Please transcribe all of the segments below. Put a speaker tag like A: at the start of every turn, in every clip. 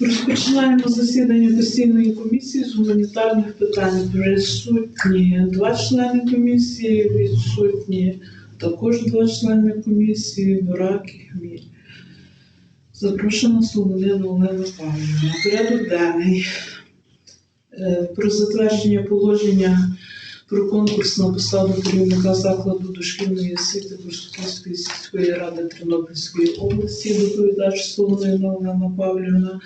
A: Розпочинаємо засідання постійної комісії з гуманітарних питань. Присутні два члени комісії, відсутні також два члени комісії, Бурак і Хміль. Запрошена Соломина Олена Павлівна. Порядок денний. Е, Про затвердження положення про конкурс на посаду керівника закладу дошкільної освіти Бурсуківської сільської ради Тернопільської області, доповідач Соломина Олена Павлівна.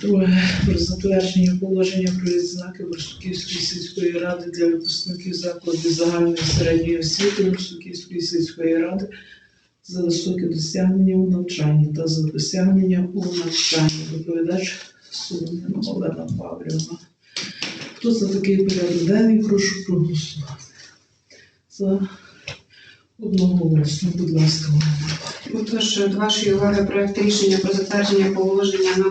A: Друге про затвердження положення про відзнаки Бурсуківської сільської ради для випускників закладів загальної середньої освіти Бурсуківської сільської ради за високі досягнення у навчанні та за досягнення у навчанні. Доповідач Соломина Олена Павлівна. Хто за такий порядок денний, прошу проголосувати. За одноголосно, будь ласка.
B: Отож, до вашої уваги проект рішення про затвердження положення на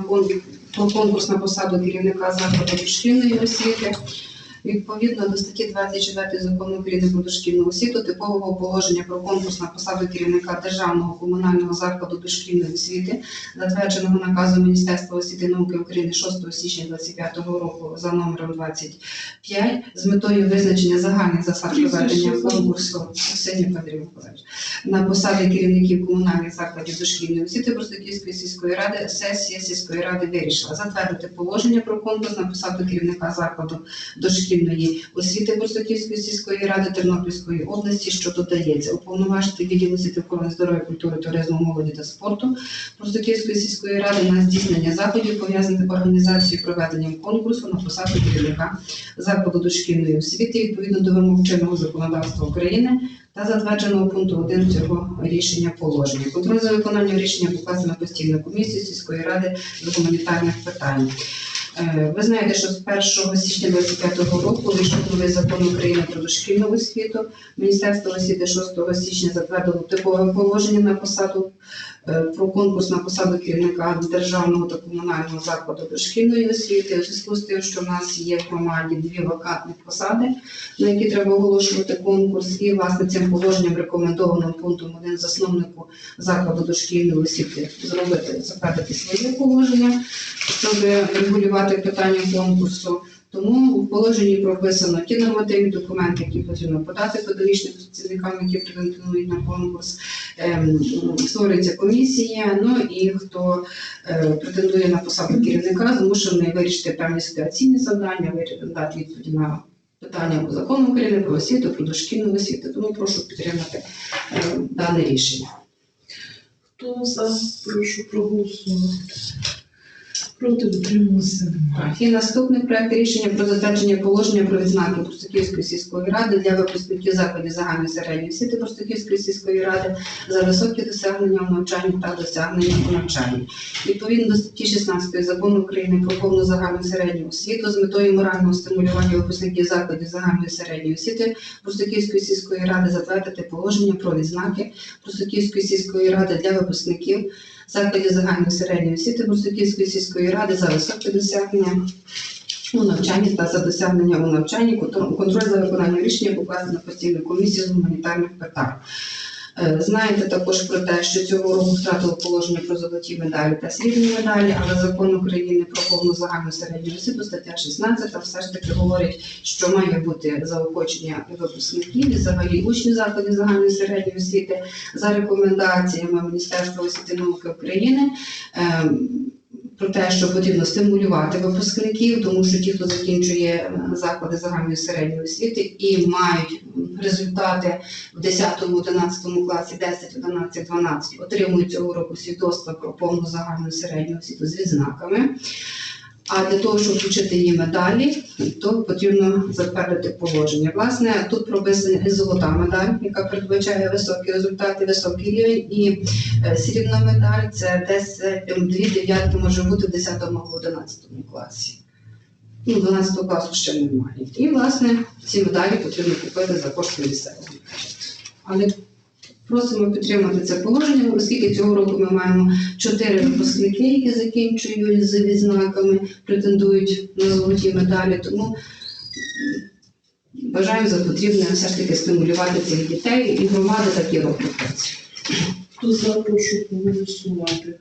B: конкурс на посаду керівника закладу дошкільної освіти. Відповідно до статті 24 закону України про дошкільну освіту, типового положення про конкурс на посаду керівника державного комунального закладу дошкільної освіти, затвердженого наказом Міністерства освіти і науки України 6 січня 2025 року за номером 25, з метою визначення загальних засад проведення конкурсу. Ксенія Петрів Миколаївич, на посади керівників комунальних закладів дошкільної освіти Простоківської сільської ради сесія сільської ради вирішила затвердити положення про конкурс на посаду керівника закладу дошкільної освіти Простоківської сільської ради Тернопільської області, що додається. Уповноважити відділ освіти охорони здоров'я, культури, туризму, молоді та спорту Простоківської сільської ради на здійснення заходів пов'язаних з організацією проведенням конкурсу на посаду керівника закладу дошкільної освіти відповідно до вимог чинного законодавства України та затвердженого пункту 1 цього рішення положення. Контроль за виконанням рішення показано постійно комісію сільської ради з гуманітарних питань. Е, Ви знаєте, що з 1 січня 2025 року вийшов новий закон України про дошкільну освіту. Міністерство освіти 6 січня затвердило типове положення на посаду е, про конкурс на посаду керівника державного та комунального закладу дошкільної освіти. У зв'язку з тим, що в нас є в громаді дві вакантні посади, на які треба оголошувати конкурс, і власне цим положенням рекомендованим пунктом 1 засновнику закладу дошкільної освіти зробити затвердити своє положення, щоб регулювати питання конкурсу. Тому в положенні прописано ті нормативні документи, які потрібно подати педагогічним працівникам, які претендують на конкурс. Ем, Створюється комісія. Ну і хто е, претендує на посаду керівника, змушений вирішити певні ситуаційні завдання, дати відповіді на питання по закону України про освіту, про дошкільну освіту. Тому прошу підтримати е, дане рішення.
A: Хто за, прошу проголосувати. Проти утрималися немає.
B: І наступний проект рішення про затвердження положення про відзнаки Простоківської сільської ради для випускників закладів загальної середньої освіти Простоківської сільської ради за високі досягнення у навчанні та досягнення у навчанні. Відповідно до статті 16 закону України про повну загальну середню освіту з метою морального стимулювання випускників закладів загальної середньої освіти Простоківської сільської ради затвердити положення про відзнаки Простоківської сільської ради для випускників закладів загальної середньої освіти Бурсуківської сільської ради за високі досягнення у навчанні та за досягнення у навчанні, контроль за виконанням рішення покласти на постійну комісію з гуманітарних питань. Е, Знаєте також про те, що цього року втратило положення про золоті медалі та срібні медалі, але закон України про повну загальну середню освіту, стаття 16, все ж таки говорить, що має бути заохочення випускників і взагалі учнів закладів загальної середньої освіти за рекомендаціями Міністерства освіти і науки України. Про те, що потрібно стимулювати випускників, тому що ті, хто закінчує е, заклади загальної середньої освіти і мають результати в 10-11 класі 10, 11, 12, отримують цього року свідоцтва про повну загальну середню освіту з відзнаками. А для того, щоб включити її медалі, то потрібно затвердити положення. Власне, тут прописана і золота медаль, яка передбачає високі результати, високий рівень, і е, срібна медаль це десь е, дві дев'ятки може бути в 10 або 11 класі. Ну, 12 класу ще немає. І, власне, ці медалі потрібно купити за кошти місцевого. Але просимо підтримати це положення, оскільки цього року ми маємо чотири випускники, які закінчують з відзнаками, претендують на золоті медалі. Тому вважаємо за потрібне все ж таки стимулювати цих дітей і громади такі роблять.
A: Хто за, прошу проголосувати.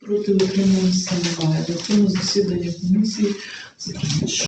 A: Проти утрималися немає. На цьому засідання комісії закінчено.